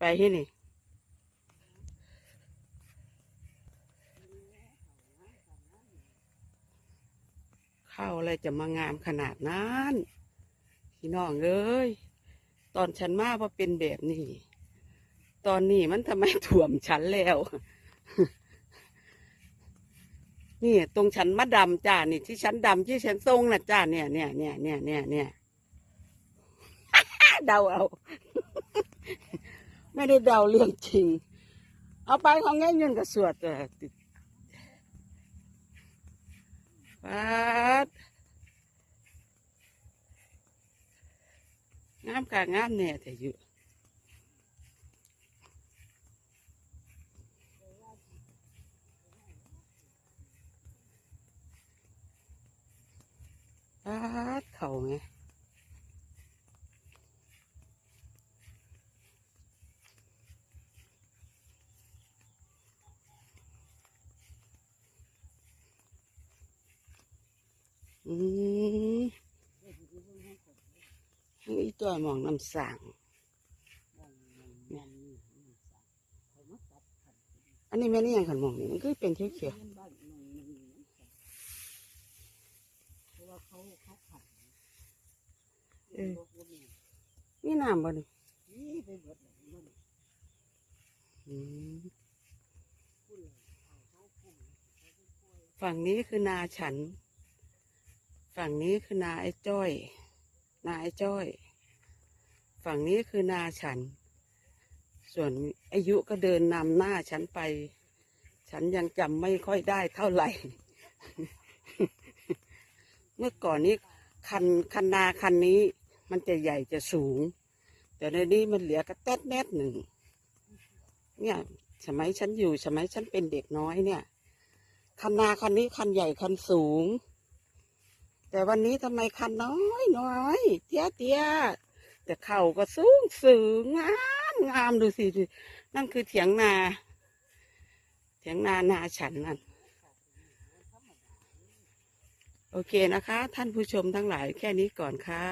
ไปที่นี่ข้าวอะไรจะมางามขนาดนั้นพี่น้องเอ้ยตอนฉันมาว่าเป็นแบบนี้ ตอนนี้มันทำไมถ่วมฉันแล้ว นี่ตรงฉันมาดำจ้านี่ ที่ฉันดำที่ฉันทรงนะจ้าเนี่ยเนี่ยเนี่ยเนี่ยเนี่ยเนี่ยเดาเอา ไม่ได้เดาเรื่องจริง เอาไปของแง่ยืนกับสวดเออติดปัดงามกางามเนี่ยแต่อยู่ปัดเข่าไง อืมอีตัวมองน้ำสั่งอันนี้แม่นี่ยังขันมองนี่มันก็เป็นเขียวเขียวนี่น้ำบ่นี่ฝั่งนี้คือนาฉัน ฝั่งนี้คือนาไอ้จ้อย นาไอ้จ้อย ฝั่งนี้คือนาฉัน ส่วนอายุก็เดินนำหน้าฉันไป ฉันยังจำไม่ค่อยได้เท่าไหร่ เมื่อก่อนนี้คันคันนาคันนี้ มันจะใหญ่จะสูง แต่ในนี้มันเหลือกระแตดแนดหนึ่ง เนี่ยสมัยฉันอยู่สมัยฉันเป็นเด็กน้อยเนี่ย คันนาคันนี้คันใหญ่คันสูง แต่วันนี้ทำไมคันน้อยน้อยเตี้ยเตี้ยแต่เข่าก็สูงสูงงามงามดูสิดูนั่นคือเถียงนาเถียงนานาฉันนั่นโอเคนะคะ ท่านผู้ชมทั้งหลายแค่นี้ก่อนค่ะ